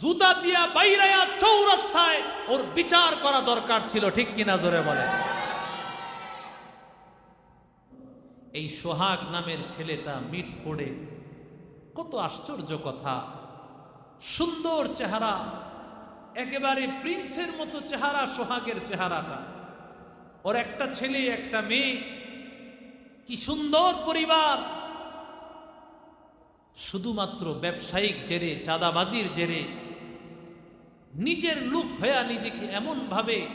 জুতা দিয়া বাইরায়া চৌরাস্তায় ওর বিচার করা দরকার ছিল, ঠিক কিনা জোরে বলে এই সোহাগ নামের ছেলেটা মিট ফোড়ে কত আশ্চর্য কথা। সুন্দর চেহারা, একেবারে প্রিন্সের মতো চেহারা, সোহাগের চেহারাটা। ওর একটা ছেলে, একটা মেয়ে। কি সুন্দর পরিবার শুধুমাত্র ব্যবসায়িক জেরে, চাঁদাবাজির জেরে, নিজের লোক হয়ে নিজেকে এমনভাবে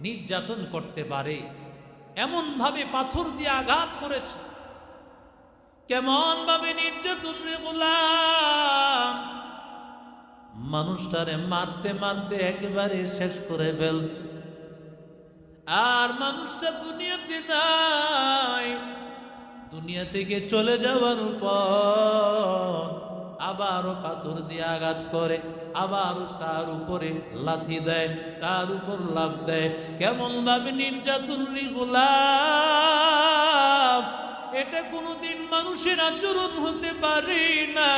নির্যাতন করতে পারে, এমনভাবে পাথর দিয়ে আঘাত করেছে। কেমনভাবে নির্যাতন রে মানুষটারে মারতে মারতে একেবারে শেষ করে ফেলছে। আর মানুষটা দুনিয়াতে নাই। দুনিয়া থেকে চলে যাওয়ার পর আবারও পাথর দিয়ে আঘাত করে, আবারও তার উপরে লাথি দেয়, তার উপর লাভ দেয়। কেমন ভাবে নির্যাতন এটা কোনোদিন মানুষের আচরণ হতে পারে না।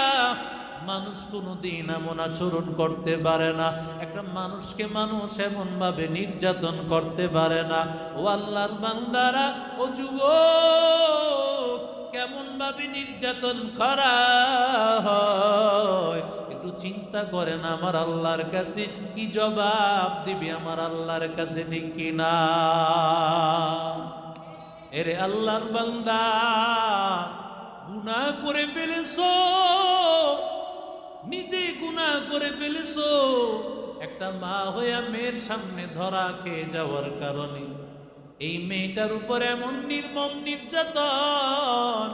মানুষ কোনোদিন এমন আচরণ করতে পারে না। একটা মানুষকে মানুষ এমন ভাবে নির্যাতন করতে পারে না। ও আল্লাহর বান্দারা, ও যুবক! ভাবে নির্যাতন করা হয়। একটু চিন্তা করেন, আমার আল্লাহর কাছে কি জবাব দিবি? আমার আল্লাহর কাছে ঠিক কিনা? এরে আল্লাহর বান্দা, গুনাহ করে ফেলেছো? নিজে গুনাহ করে ফেলেছো? একটা মা হইয়া মেয়ের সামনে ধরা খেয়ে যাওয়ার কারণে এই মেয়েটার উপর এমন নির্মম নির্যাতন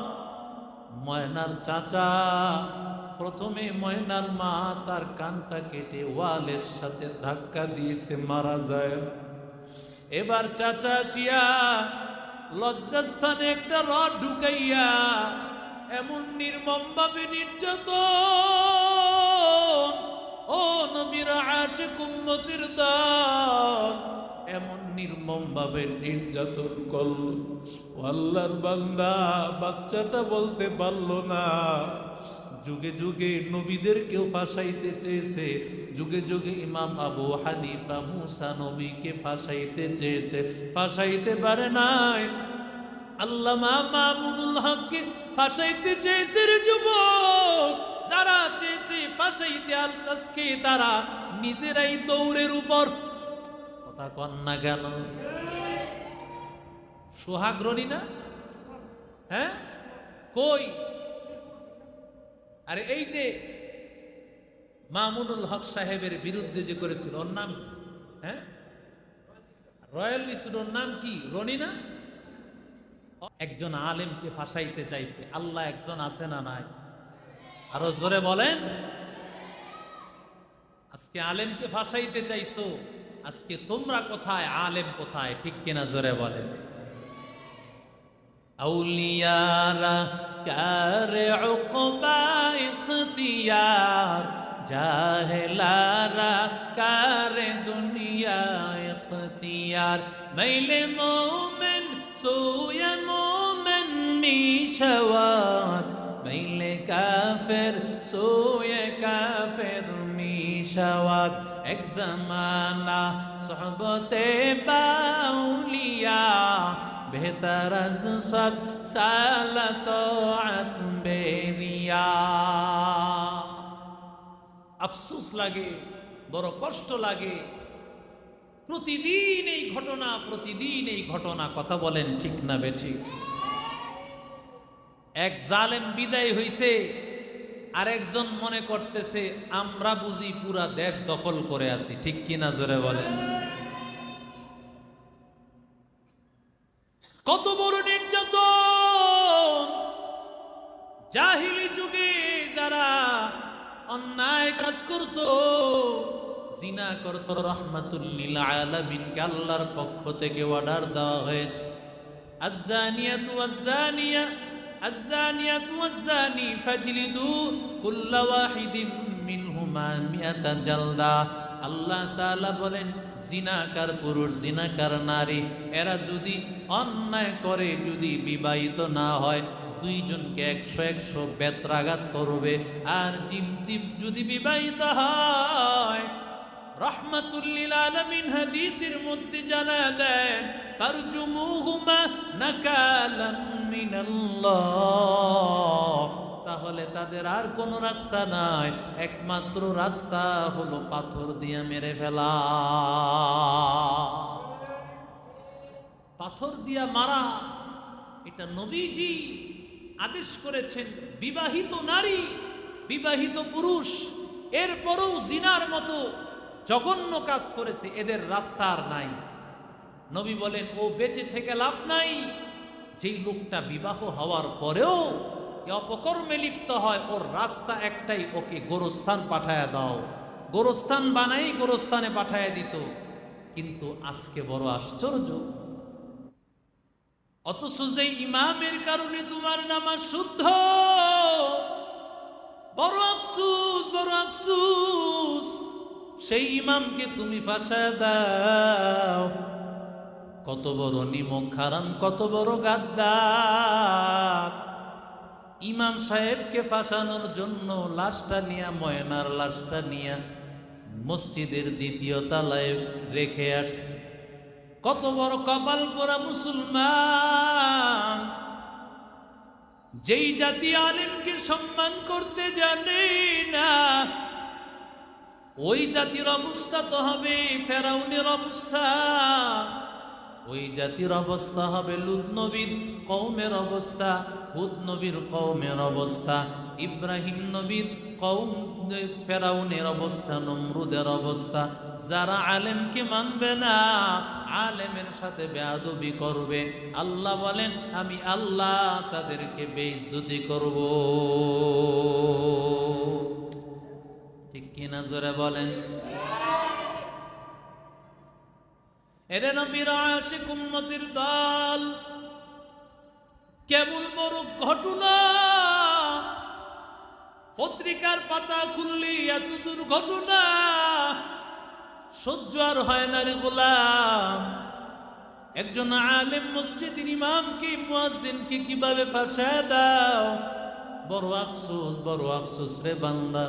ময়নার চাচা। প্রথমে ময়নার মা তার কানটা কেটে ওয়ালের সাথে ধাক্কা দিয়েছে, মারা যায়। এবার চাচা আসিয়া লজ্জাস্থানে একটা রড ঢুকাইয়া এমন নির্মম ভাবে নির্যাতন, ও নবীর আশে কুম্মতির দল এমন নির্মম ভাবে নির্যাতন করল। আল্লাহর বান্দা, বাচ্চাটা বলতে পারল না। যুগে যুগে নবীদেরকেও ফাঁসাইতে চেয়েছে। যুগে যুগে ইমাম আবু হানিফা মুসা নবীকে ফাঁসাইতে চেয়েছে। ফাঁসাইতে পারে নাই। আল্লামা মামুনুল হককে ফাঁসাইতে চেয়েছে রে যুবক। যারা চেয়েছে ফাঁসাইতে আলসাসকে, তারা নিজেরাই দৌড়ের উপর কথা কন না কেন? সোহাগ্রণী না? হ্যাঁ? কই? আরে এই যে মামুনুল হক সাহেবের বিরুদ্ধে যে করেছিল, ওর নাম হ্যাঁ? রয়্যাল ওর নাম কি? রনি না? একজন আলেমকে ফাঁসাইতে চাইছে, আল্লাহ একজন আছে না নাই? আরও জোরে বলেন। আজকে আলেমকে ফাঁসাইতে চাইছো। আজকে তোমরা কোথায়, আলেম কোথায়? ঠিক কিনা জোরে বলেন। আউলিয়ারা কারে কারে মাইলে মোমেন মোমেন কাফের, সোয়া কাফের মিশাওয়াত। এক জামানা সহবতে বাউলিয়া বেহতর সব সালত আফসোস লাগে, বড় কষ্ট লাগে। প্রতিদিন এই ঘটনা, প্রতিদিন এই ঘটনা, কথা বলেন ঠিক না বেঠিক এক জালেম বিদায় হইছে আরেকজন মনে করতেছে, আমরা বুঝি পুরা দেশ দখল করে আছি। ঠিক কিনা জোরে বলেন। কত বড় নির্যাতন! জাহিলি যুগে যারা অন্যায় কাজ করত, জিনা করত, রহমাতুল্লিল আলামিনকে আল্লাহর পক্ষ থেকে অর্ডার দেওয়া হয়েছে। আজ্জানিয়াতু আজ্জানিয়া আজ্জানিয়াতু, আজ্জানি, ফাজলিদু কুল্লা ওয়াহিদিম মিনহুমা মিয়াতা জালদা। আল্লাহ তাআলা বলেন, জিনাকার পুরুষ, জিনাকার নারী, এরা যদি অন্যায় করে, যদি বিবাহিত না হয়, দুইজনকে একশো একশো বেত্রাঘাত করবে। আর জিমতিপ যদি বিবাহিত হয় রহমাতুল্লিল হাদিসের মধ্যে জানা দেন তাহলে তাদের আর কোনো রাস্তা নাই, একমাত্র রাস্তা হলো পাথর দিয়ে মেরে ফেলা। পাথর দিয়া মারা, এটা নবীজি আদেশ করেছেন, বিবাহিত নারী, বিবাহিত পুরুষ, এরপরও জিনার মতো জঘন্য কাজ করেছে, এদের রাস্তা আর নাই। নবী বলেন, ও বেঁচে থেকে লাভ নাই। যেই লোকটা বিবাহ হওয়ার পরেও অপকর্মে লিপ্ত হয়, ওর রাস্তা একটাই, ওকে গোরস্থান পাঠায় দাও। গোরস্থান বানাই, গোরস্থানে পাঠায় দিত। কিন্তু আজকে বড় আশ্চর্য। অথচ যে ইমামের কারণে তোমার নামাজ শুদ্ধ বড় আফসুস বড় আফসুস। সেই ইমামকে তুমি ফাঁসায় দাও। কত বড় নিমক খারাম কত বড় গাদ্দার। ইমাম সাহেবকে ফাঁসানোর জন্য লাশটা নিয়া, ময়নার লাশটা নিয়া মসজিদের দ্বিতীয় তালায় রেখে আসছে। কত বড় কপাল পোড়া মুসলমান। যেই জাতি আলেমকে সম্মান করতে জানে না ওই জাতির অবস্থা তো হবে ফেরাউনের অবস্থা। ওই জাতির অবস্থা হবে লুদ নবীর কৌমের অবস্থা, হুদ নবীর কৌমের অবস্থা, ইব্রাহিম নবীর কৌম ফেরাউনের অবস্থা, নমরুদের অবস্থা। যারা আলেমকে মানবে না, আলেমের সাথে বেয়াদবি করবে। আল্লাহ বলেন, আমি আল্লাহ তাদেরকে বেইজ্জতি করব। কিনা জোরে বলেন। এরে নবীর আশিক উম্মতির দল, কেবল বড় ঘটনা। পত্রিকার পাতা খুললি এত দুর্ঘটনা সহ্য আর হয় না রে গোলাম। একজন আলেম মসজিদের ইমামকে, মুয়াজ্জিনকে কীভাবে ফাঁসায় দাও? বড় আফসোস বড় আফসোস রে বান্দা।